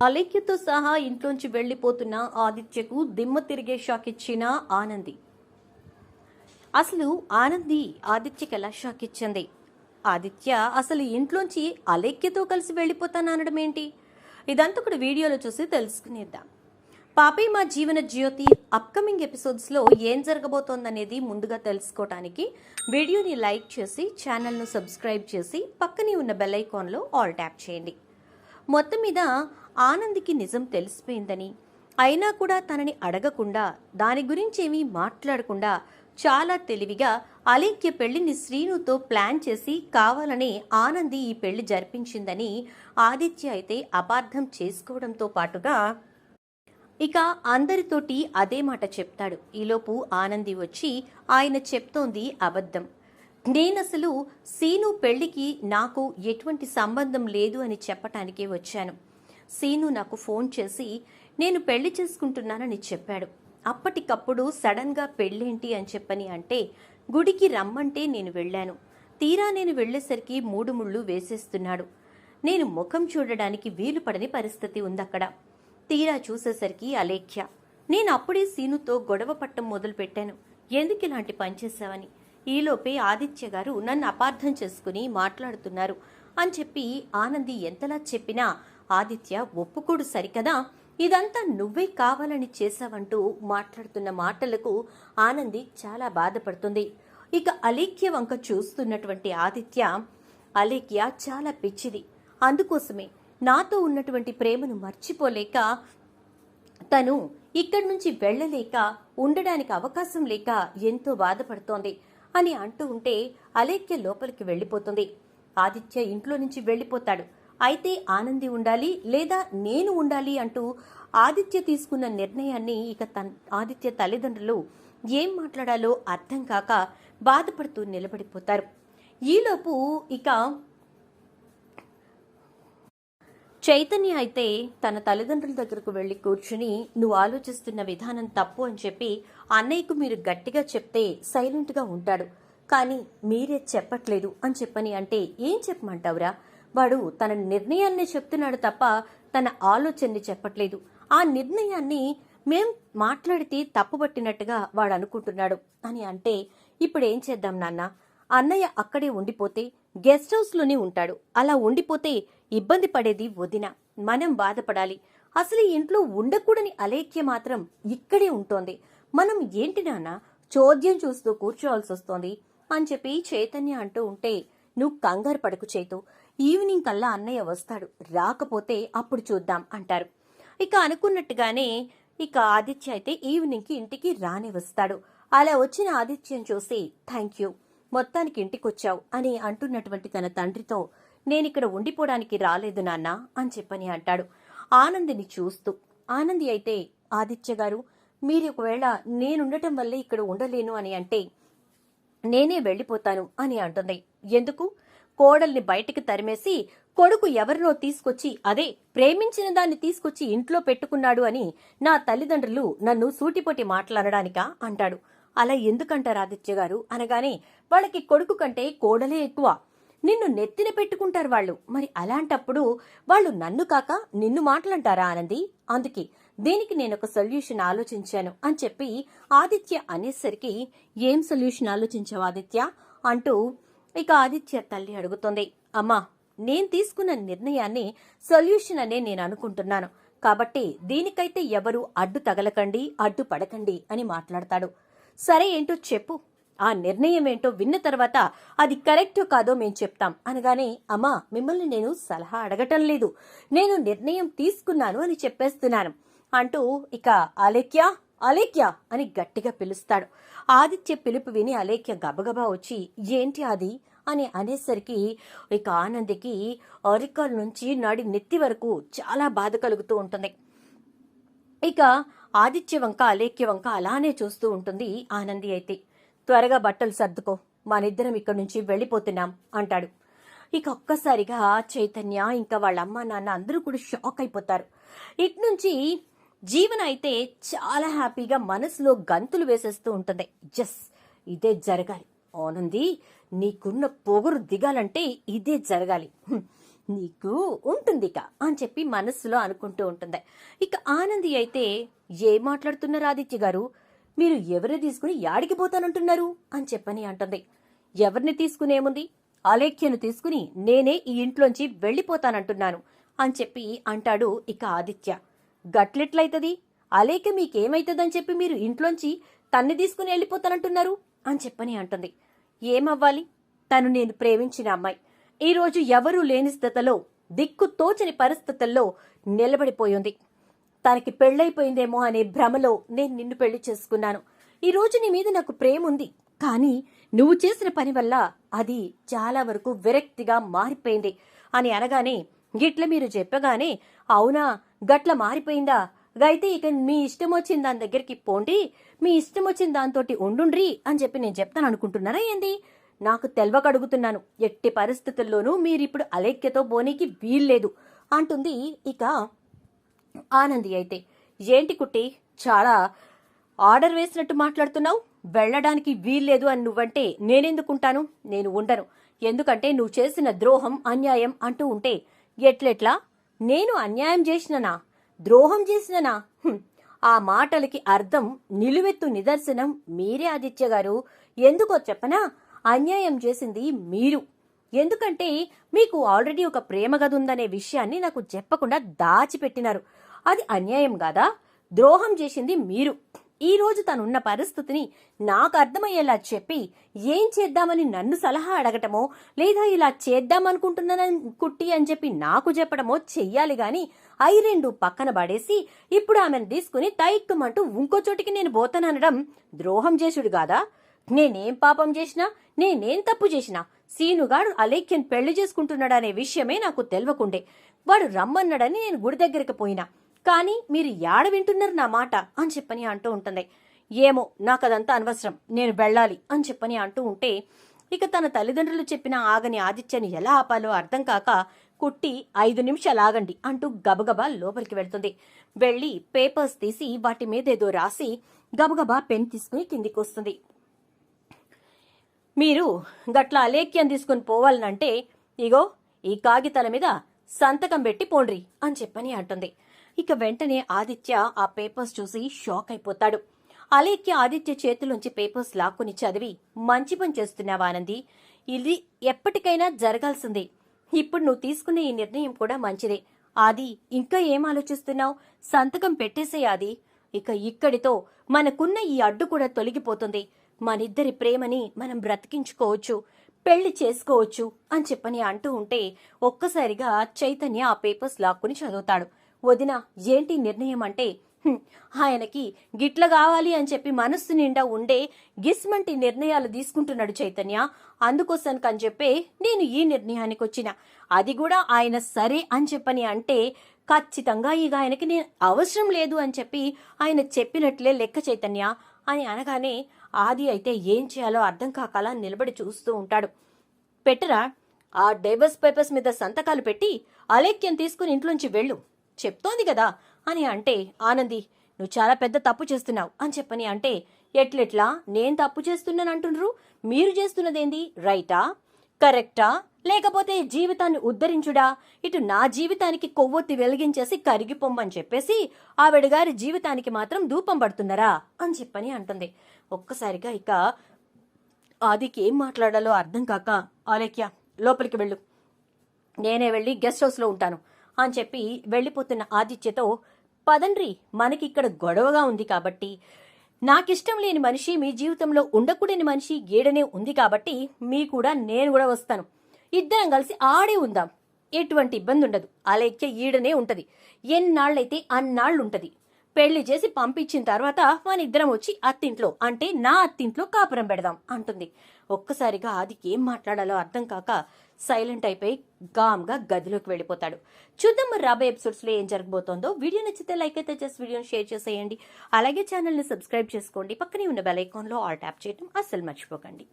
అలేఖ్యతో సహా ఇంట్లోంచి వెళ్ళిపోతున్న ఆదిత్యకు దిమ్మ తిరిగే షాక్ ఇచ్చిన ఆనంది. అసలు ఆనంది ఆదిత్యకి ఎలా షాక్ ఇచ్చింది? ఆదిత్య అసలు ఇంట్లోంచి అలేఖ్యతో కలిసి వెళ్ళిపోతాననడం ఏంటి? ఇదంతా కూడా వీడియోలో చూసి తెలుసుకునేద్దాం. పాపే మా జీవన జ్యోతి అప్కమింగ్ ఎపిసోడ్స్లో ఏం జరగబోతోందనేది ముందుగా తెలుసుకోవటానికి వీడియోని లైక్ చేసి ఛానల్ను సబ్స్క్రైబ్ చేసి పక్కనే ఉన్న బెల్ ఐకాన్లో ఆల్ ట్యాప్ చేయండి. మొత్తం మీద ఆనంద్కి నిజం తెలిసిపోయిందని. అయినా కూడా తనని అడగకుండా దాని గురించి ఏమీ మాట్లాడకుండా చాలా తెలివిగా అలీక్య పెళ్ళిని శ్రీనుతో ప్లాన్ చేసి కావాలనే ఆనంది ఈ పెళ్ళి జరిపించిందని ఆదిత్య అయితే అపార్థం చేసుకోవడంతో పాటుగా ఇక అందరితోటి అదే మాట చెప్తాడు. ఈలోపు ఆనంది వచ్చి ఆయన చెప్తోంది అబద్ధం. నేనసలు సీను పెళ్ళికి నాకు ఎటువంటి సంబంధం లేదు అని చెప్పటానికే వచ్చాను. సీను నాకు ఫోన్ చేసి నేను పెళ్ళి చేసుకుంటున్నానని చెప్పాడు. అప్పటికప్పుడు సడన్గా పెళ్ళేంటి అని చెప్పని అంటే గుడికి రమ్మంటే నేను వెళ్ళాను. తీరా నేను వెళ్ళేసరికి మూడు ముళ్ళు వేసేస్తున్నాడు. నేను ముఖం చూడడానికి వీలు పడని పరిస్థితి ఉందక్కడ. తీరా చూసేసరికి అలేఖ్య నేను అప్పుడే సీనుతో గొడవ పట్టం మొదలుపెట్టాను. ఎందుకు ఇలాంటి పనిచేశావని ఈలోపే ఆదిత్య గారు నన్ను అపార్థం చేసుకుని మాట్లాడుతున్నారు అని చెప్పి ఆనంది ఎంతలా చెప్పినా ఆదిత్య ఒప్పుకోడు సరికదా? ఇదంతా నువ్వే కావాలని చేశావంటూ మాట్లాడుతున్న మాటలకు ఆనంది చాలా బాధపడుతుంది. ఇక అలేఖ్య వంక చూస్తున్నటువంటి ఆదిత్య అలేఖ్య చాలా పిచ్చిది. అందుకోసమే నాతో ఉన్నటువంటి ప్రేమను మర్చిపోలేక తను ఇక్కడి నుంచి వెళ్ళలేక ఉండడానికి అవకాశం లేక ఎంతో బాధపడుతోంది అని అంటూ ఉంటే అలేఖ్య లోపలికి వెళ్ళిపోతుంది. ఆదిత్య ఇంట్లో నుంచి వెళ్ళిపోతాడు. అయితే ఆనంది ఉండాలి లేదా నేను ఉండాలి అంటూ ఆదిత్య తీసుకున్న నిర్ణయాన్ని ఇక తన్ ఆదిత్య తల్లిదండ్రులు ఏం మాట్లాడాలో అర్థం కాక బాధపడుతూ నిలబడిపోతారు. ఈలోపు ఇక చైతన్య అయితే తన తల్లిదండ్రుల దగ్గరకు వెళ్ళి కూర్చుని నువ్వు ఆలోచిస్తున్న విధానం తప్పు అని చెప్పి అన్నయ్యకు మీరు గట్టిగా చెప్తే సైలెంట్గా ఉంటాడు. కానీ మీరే చెప్పట్లేదు అని చెప్పని అంటే ఏం చెప్పమంటావురా? వాడు తన నిర్ణయాన్ని చెప్తున్నాడు తప్ప తన ఆలోచనని చెప్పట్లేదు. ఆ నిర్ణయాన్ని మేం మాట్లాడితే తప్పుపట్టినట్టుగా వాడు అనుకుంటున్నాడు అని అంటే ఇప్పుడు ఏం చేద్దాం నాన్న? అన్నయ్య అక్కడే ఉండిపోతే గెస్ట్ హౌస్లోనే ఉంటాడు. అలా ఉండిపోతే ఇబ్బంది పడేది వదిన. మనం బాధపడాలి. అసలు ఇంట్లో ఉండకూడని అలేఖ్య మాత్రం ఇక్కడే ఉంటోంది. మనం ఏంటి నాన్న? చోద్యం చూస్తూ కూర్చోవాల్సి వస్తోంది అని చెప్పి చైతన్య అంటూ ఉంటే నువ్వు కంగారు పడకు చేతు. ఈవినింగ్ కల్లా అన్నయ్య వస్తాడు. రాకపోతే అప్పుడు చూద్దాం అంటారు. ఇక అనుకున్నట్టుగానే ఇక ఆదిత్య అయితే ఈవినింగ్కి ఇంటికి రానే వస్తాడు. అలా వచ్చిన ఆదిత్యం చూసి థ్యాంక్ యూ మొత్తానికి ఇంటికొచ్చావు అని అంటున్నటువంటి తన తండ్రితో నేనిక్కడ ఉండిపోవడానికి రాలేదు నాన్న అని చెప్పని అంటాడు. ఆనందిని చూస్తూ ఆనంది అయితే ఆదిత్య గారు మీరు ఒకవేళ నేనుండటం వల్లే ఇక్కడ ఉండలేను అని అంటే నేనే వెళ్ళిపోతాను అని అంటుంది. ఎందుకు? కోడల్ని బయటికి తరిమేసి కొడుకు ఎవరినో తీసుకొచ్చి అదే ప్రేమించిన దాన్ని తీసుకొచ్చి ఇంట్లో పెట్టుకున్నాడు అని నా తల్లిదండ్రులు నన్ను సూటిపోటి మాట్లాడడానికా అంటాడు. అలా ఎందుకంటారు ఆదిత్య గారు? అనగానే వాళ్ళకి కొడుకు కంటే కోడలే ఎక్కువ. నిన్ను నెత్తిన పెట్టుకుంటారు వాళ్ళు. మరి అలాంటప్పుడు వాళ్ళు నన్ను కాక నిన్ను మాటలంటారా ఆనంది? అందుకే దీనికి నేను ఒక సొల్యూషన్ ఆలోచించాను అని చెప్పి ఆదిత్య అనేసరికి ఏం సొల్యూషన్ ఆలోచించావు ఆదిత్య? అంటూ ఇక ఆదిత్య తల్లి అడుగుతోంది అమ్మా నేను తీసుకున్న నిర్ణయాన్ని సొల్యూషన్ అనే నేను అనుకుంటున్నాను. కాబట్టి దీనికైతే ఎవరు అడ్డు తగలకండి అడ్డు పడకండి అని మాట్లాడతాడు. సరే ఏంటో చెప్పు. ఆ నిర్ణయం ఏంటో విన్న తర్వాత అది కరెక్టో కాదో మేం చెప్తాం అనగానే అమ్మా మిమ్మల్ని నేను సలహా అడగటం లేదు. నేను నిర్ణయం తీసుకున్నాను అని చెప్పేస్తున్నాను. అంటూ ఇక అలేఖ్య అలేఖ్య అని గట్టిగా పిలుస్తాడు. ఆదిత్య పిలుపు విని అలేఖ్య గబగబా వచ్చి ఏంటి అది అని అనేసరికి ఇక ఆనందికి అరికాల నుంచి నడి నెత్తి వరకు చాలా బాధ కలుగుతూ ఉంటుంది. ఇక ఆదిత్య వంక అలేఖ్య వంక అలానే చూస్తూ ఉంటుంది ఆనంది అయితే. త్వరగా బట్టలు సర్దుకో మనిద్దరం ఇక్కడి నుంచి వెళ్ళిపోతున్నాం అంటాడు. ఇక ఒక్కసారిగా చైతన్య ఇంకా వాళ్ళ అమ్మ నాన్న అందరూ కూడా షాక్ అయిపోతారు. ఇటు నుంచి జీవన అయితే చాలా హ్యాపీగా మనసులో గంతులు వేసేస్తూ ఉంటుంది. జస్ ఇదే జరగాలి. ఆనంది నీకున్న పొగరు దిగాలంటే ఇదే జరగాలి. నీకు ఉంటుంది ఇక అని చెప్పి మనస్సులో అనుకుంటూ ఉంటుంది. ఇక ఆనంది అయితే ఏం మాట్లాడుతున్నారు ఆదిత్య గారు? మీరు ఎవరిని తీసుకుని యాడికి పోతానంటున్నారు? అని చెప్పని అంటుంది. ఎవరిని తీసుకునేముంది అలేఖ్యను తీసుకుని నేనే ఈ ఇంట్లోంచి వెళ్ళిపోతానంటున్నాను అని చెప్పి అంటాడు ఇక ఆదిత్య. గట్లెట్లయితది? అలేక మీకేమైతుందని చెప్పి మీరు ఇంట్లోంచి తన్ని తీసుకుని వెళ్ళిపోతానంటున్నారు అని చెప్పని అంటుంది. ఏమవ్వాలి? తను నేను ప్రేమించిన అమ్మాయి. ఈరోజు ఎవరూ లేని స్థితిలో దిక్కు తోచని పరిస్థితుల్లో నిలబడిపోయింది. తనకి పెళ్ళైపోయిందేమో అనే భ్రమలో నేను నిన్ను పెళ్ళి చేసుకున్నాను. ఈ రోజు నీ మీద నాకు ప్రేమ ఉంది కానీ నువ్వు చేసిన పని వల్ల అది చాలా వరకు విరక్తిగా మారిపోయింది అని అనగానే గిట్ల మీరు చెప్పగానే అవునా గట్ల మారిపోయిందా? అయితే ఇక మీ ఇష్టం వచ్చిన దాని దగ్గరికి పోండి మీ ఇష్టం వచ్చిన దాంతోటి ఉండుండ్రి అని చెప్పి నేను చెప్తాను అనుకుంటున్నారా ఏంది? నాకు తెల్వకడుగుతున్నాను ఎట్టి పరిస్థితుల్లోనూ మీరిప్పుడు అలేఖ్యతో బోనీకి వీల్లేదు. అంటుంది ఇక ఆనంది అయితే. ఏంటి కుట్టి చాలా ఆర్డర్ వేసినట్టు మాట్లాడుతున్నావు? వెళ్ళడానికి వీల్లేదు అని నువ్వంటే నేనెందుకుంటాను? నేను ఉండను. ఎందుకంటే నువ్వు చేసిన ద్రోహం అన్యాయం అంటూ ఉంటే ఎట్లెట్లా? నేను అన్యాయం చేసిననా? ద్రోహం చేసిననా? ఆ మాటలకి అర్థం నిలువెత్తు నిదర్శనం మీరే ఆదిత్య గారు. ఎందుకో చెప్పనా? అన్యాయం చేసింది మీరు. ఎందుకంటే మీకు ఆల్రెడీ ఒక ప్రేమ గది ఉందనే విషయాన్ని నాకు చెప్పకుండా దాచిపెట్టినారు. అది అన్యాయం కాదా? ద్రోహం చేసింది మీరు. ఈరోజు తనున్న పరిస్థితిని నాకు అర్థమయ్యేలా చెప్పి ఏం చేద్దామని నన్ను సలహా అడగటమో లేదా ఇలా చేద్దామనుకుంటున్నానని కుట్టి అని చెప్పి నాకు చెప్పడమో చెయ్యాలి గాని అయి రెండు పక్కన పడేసి ఇప్పుడు ఆమెను తీసుకుని తైక్కుమంటూ ఇంకో చోటికి నేను పోతాననడం ద్రోహం చేసుడు కాదా నేనేం పాపం చేసినా నేనేం తప్పు చేసినా సీనుగాడు అలేఖ్యన్ పెళ్ళి చేసుకుంటున్నాడనే విషయమే నాకు తెలియకుండే వాడు రమ్మన్నాడని నేను గుడి దగ్గరికి పోయినా. కానీ మీరు యాడ వింటున్నారు నా మాట అని చెప్పని అంటూ ఉంటుంది. ఏమో నాకు అదంతా అనవసరం. నేను వెళ్ళాలి అని చెప్పని అంటూ ఉంటే ఇక తన తల్లిదండ్రులు చెప్పిన ఆగని ఆదిత్యని ఎలా ఆపాలో అర్థం కాక కుట్టి ఐదు నిమిషాలు ఆగండి అంటూ గబగబా లోపలికి వెళ్తుంది. వెళ్ళి పేపర్స్ తీసి వాటి మీద ఏదో రాసి గబగబా పెన్ తీసుకుని కిందికి వస్తుంది మీరు గట్ల అలేఖ్యం తీసుకుని పోవాలనంటే ఇగో ఈ కాగితాల మీద సంతకం పెట్టి పోండ్రి అని చెప్పని అంటుంది. ఇక వెంటనే ఆదిత్య ఆ పేపర్స్ చూసి షాక్ అయిపోతాడు. అలేఖ్య ఆదిత్య చేతిలోంచి పేపర్స్ లాక్కుని చదివి మంచి పని చేస్తున్నావా ఆనంది? ఇది ఎప్పటికైనా జరగాల్సిందే. ఇప్పుడు నువ్వు తీసుకునే ఈ నిర్ణయం కూడా మంచిదే. ఆది ఇంకా ఏం ఆలోచిస్తున్నావు? సంతకం పెట్టేసే ఆది. ఇక ఇక్కడితో మనకున్న ఈ అడ్డు కూడా తొలగిపోతుంది. మనిద్దరి ప్రేమని మనం బ్రతికించుకోవచ్చు పెళ్ళి చేసుకోవచ్చు అని చెప్పని అంటూ ఉంటే ఒక్కసారిగా చైతన్య ఆ పేపర్స్ లాక్కుని చదువుతాడు. వదిన ఏంటి నిర్ణయం అంటే ఆయనకి గిట్ల కావాలి అని చెప్పి మనస్సు నిండా ఉండే గిస్మంటి నిర్ణయాలు తీసుకుంటున్నాడు చైతన్య. అందుకోసం కని చెప్పే నేను ఈ నిర్ణయానికి వచ్చిన. అది కూడా ఆయన సరే అని చెప్పని అంటే ఖచ్చితంగా ఇక ఆయనకి నేను అవసరం లేదు అని చెప్పి ఆయన చెప్పినట్లే లెక్క చైతన్య. అని అనగానే ఆది అయితే ఏం చేయాలో అర్థం కాకలా నిలబడి చూస్తూ ఉంటాడు. పెట్టరా ఆ డైవర్స్ పేపర్స్ మీద సంతకాలు పెట్టి అలేఖ్యం తీసుకుని ఇంట్లోంచి వెళ్ళు. చెప్తోంది కదా అని అంటే ఆనంది నువ్వు చాలా పెద్ద తప్పు చేస్తున్నావు అని చెప్పని అంటే ఎట్లెట్లా? నేను తప్పు చేస్తున్నాను అంటుండ్రు మీరు చేస్తున్నదేంది? రైటా? కరెక్టా? లేకపోతే జీవితాన్ని ఉద్ధరించుడా? ఇటు నా జీవితానికి కొవ్వొత్తి వెలిగించేసి కరిగిపోమ్మని చెప్పేసి ఆవిడగారి జీవితానికి మాత్రం ధూపం పడుతున్నారా? అని చెప్పని అంటుంది. ఒక్కసారిగా ఇక ఆదికి ఏం మాట్లాడాలో అర్థం కాక ఆలేఖ్య లోపలికి వెళ్ళు. నేనే వెళ్ళి గెస్ట్ హౌస్లో ఉంటాను. అని చెప్పి వెళ్ళిపోతున్న ఆదిత్యతో పదండ్రి మనకి ఇక్కడ గొడవగా ఉంది కాబట్టి నాకిష్టం లేని మనిషి మీ జీవితంలో ఉండకూడని మనిషి గేడనే ఉంది కాబట్టి మీ కూడా నేను కూడా వస్తాను. ఇద్దరం కలిసి ఆడే ఉందాం. ఎటువంటి ఇబ్బంది ఉండదు. అలేఖ్య ఈడనే ఉంటది. ఎన్నాళ్ళైతే అన్నాళ్ళు ఉంటది పెళ్ళి చేసి పంపించిన తర్వాత మన ఇద్దరం వచ్చి అత్తింట్లో అంటే నా అత్తింట్లో కాపురం పెడదాం అంటుంది. ఒక్కసారిగా ఆదికి ఏం మాట్లాడాలో అర్థం కాక సైలెంట్ అయిపోయి గామ్గా గదిలోకి వెళ్ళిపోతాడు. చూద్దాం మరి రాబోయే ఎపిసోడ్స్లో ఏం జరగబోతోందో. వీడియో నచ్చితే లైక్ అయితే జస్ట్ వీడియోని షేర్ చేసేయండి. అలాగే ఛానల్ని సబ్స్క్రైబ్ చేసుకోండి. పక్కనే ఉన్న బెల్ ఐకాన్లో ఆల్ ట్యాప్ చేయడం అస్సలు మర్చిపోకండి.